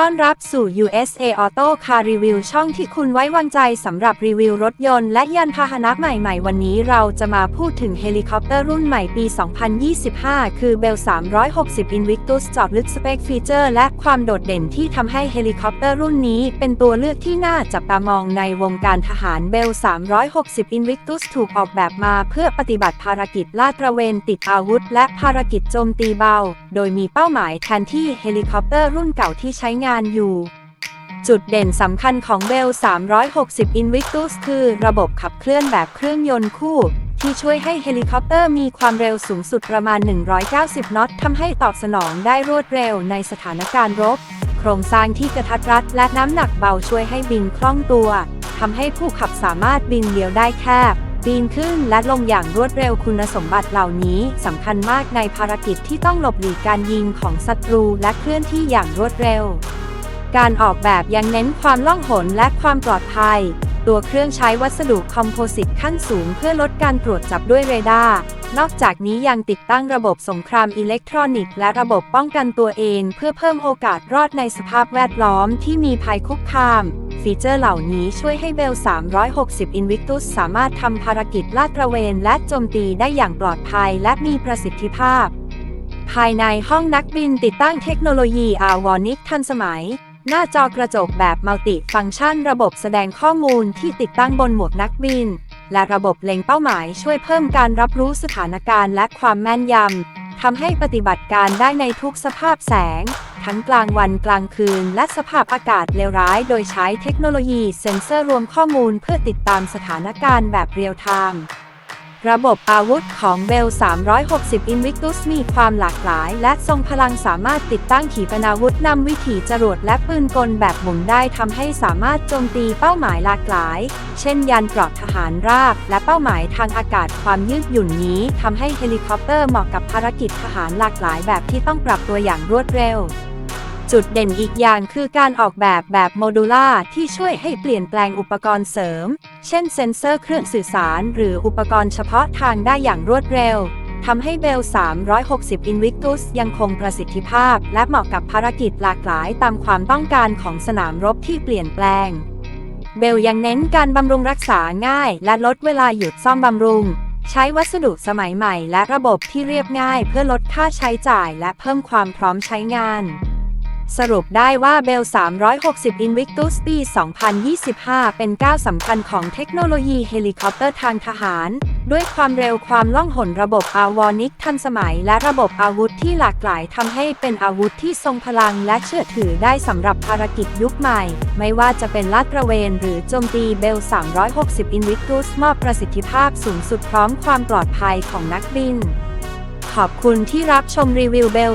ต้อนรับสู่ USA Auto Car Review ช่องที่คุณไว้วางใจสำหรับรีวิวรถยนต์และยานพาหนะใหม่ๆ วันนี้เราจะมาพูดถึงเฮลิคอปเตอร์รุ่นใหม่ปี 2025 คือ Bell 360 Invictus จอบลึกสเปคฟีเจอร์และความโดดเด่นที่ทำให้เฮลิคอปเตอร์รุ่นนี้ เป็นตัวเลือกที่น่าจับตามองในวงการทหาร Bell 360 Invictus ถูกออกแบบมาเพื่อปฏิบัติภารกิจลาดตระเวนติดอาวุธ และภารกิจโจมตีเบา โดยมีเป้าหมายแทนที่เฮลิคอปเตอร์รุ่นเก่าที่ใช้งานอยู่ จุดเด่นสำคัญของ Bell 360 Invictus คือระบบขับเคลื่อนแบบเครื่องยนต์คู่ ที่ช่วยให้เฮลิคอปเตอร์มีความเร็วสูงสุดประมาณ 190นอตทำให้ตอบสนองได้รวดเร็วในสถานการณ์รบ โครงสร้างที่กระทัดรัดและน้ำหนักเบาช่วยให้บินคล่องตัวทำให้ผู้ขับสามารถบินเลี้ยวได้แคบปีนขึ้นและลงอย่างรวดเร็วคุณสมบัติเหล่านี้สำคัญมากในภารกิจที่ต้องหลบหลีกการยิงของศัตรูและเคลื่อนที่อย่างรวดเร็ว การออกแบบยังเน้นความล่องหนและความปลอดภัย ตัวเครื่องใช้วัสดุคอมโพสิตขั้นสูงเพื่อลดการตรวจจับด้วยเรดาร์ นอกจากนี้ยังติดตั้งระบบสงครามอิเล็กทรอนิกส์และระบบป้องกันตัวเอง เพื่อเพิ่มโอกาสรอดในสภาพแวดล้อมที่มีภัยคุกคาม ฟีเจอร์เหล่านี้ช่วยให้เบล 360 Invictus สามารถทำภารกิจลาดตระเวนและโจมตีได้อย่างปลอดภัยและมีประสิทธิภาพภายในห้องนักบินติดตั้งเทคโนโลยีอาวอนิกทันสมัย หน้าจอกระจกแบบมัลติฟังก์ชัน ระบบแสดงข้อมูลที่ติดตั้งบนหมวกนักบิน และระบบเล็งเป้าหมายช่วยเพิ่มการรับรู้สถานการณ์และความแม่นยำทำให้ปฏิบัติการได้ในทุกสภาพแสง ทั้งกลางวันกลางคืน และสภาพอากาศเลวร้าย โดยใช้เทคโนโลยีเซ็นเซอร์รวมข้อมูลเพื่อติดตามสถานการณ์แบบเรียลไทม์ ระบบอาวุธของ Bell 360 Invictus มีความหลากหลาย และทรงพลังสามารถติดตั้งขีปนาวุธนำวิถีจรวดและปืนกลแบบหมุนได้ทำให้สามารถโจมตีเป้าหมายหลากหลาย เช่นยานเกราะทหารราบ และเป้าหมายทางอากาศความยืดหยุ่นนี้ทำให้เฮลิคอปเตอร์เหมาะกับภารกิจทหารหลากหลายแบบที่ต้องปรับตัวอย่างรวดเร็ว จุดเด่นอีกอย่างคือการออกแบบแบบโมดูล่าที่ช่วยให้เปลี่ยนแปลงอุปกรณ์เสริม เช่นเซ็นเซอร์เครื่องสื่อสาร หรืออุปกรณ์เฉพาะทางได้อย่างรวดเร็วทำให้เบล 360 Invictus ยังคงประสิทธิภาพ และเหมาะกับภารกิจหลากหลายตามความต้องการของสนามรบที่เปลี่ยนแปลง เบลยังเน้นการบำรุงรักษาง่าย และลดเวลาหยุดซ่อมบำรุง ใช้วัสดุสมัยใหม่ และระบบที่เรียบง่าย เพื่อลดค่าใช้จ่ายและเพิ่มความพร้อมใช้งาน สรุปได้ว่า Bell 360 Invictus ปี 2025 เป็นก้าวสำคัญของเทคโนโลยีเฮลิคอปเตอร์ทางทหาร ด้วยความเร็วความล่องหนระบบอาวอนิกทันสมัย และระบบอาวุธที่หลากหลายทำให้เป็นอาวุธที่ทรงพลังและเชื่อถือได้สำหรับภารกิจยุคใหม่ ไม่ว่าจะเป็นลาดตระเวนหรือโจมตี Bell 360 Invictus มอบประสิทธิภาพสูงสุดพร้อมความปลอดภัยของนักบิน ขอบคุณที่รับชมรีวิวเบล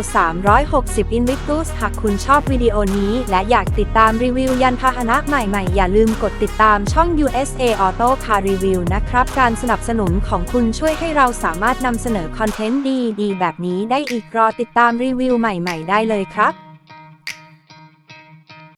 360 Invictus หากคุณชอบวิดีโอนี้และอยากติดตามรีวิวยันพาหนะใหม่ๆ อย่าลืมกดติดตามช่อง USA Auto Car Review นะครับ การสนับสนุนของคุณช่วยให้เราสามารถนำเสนอคอนเทนต์ดีๆ แบบนี้ได้อีกรอติดตามรีวิวใหม่ ๆ ได้เลยครับ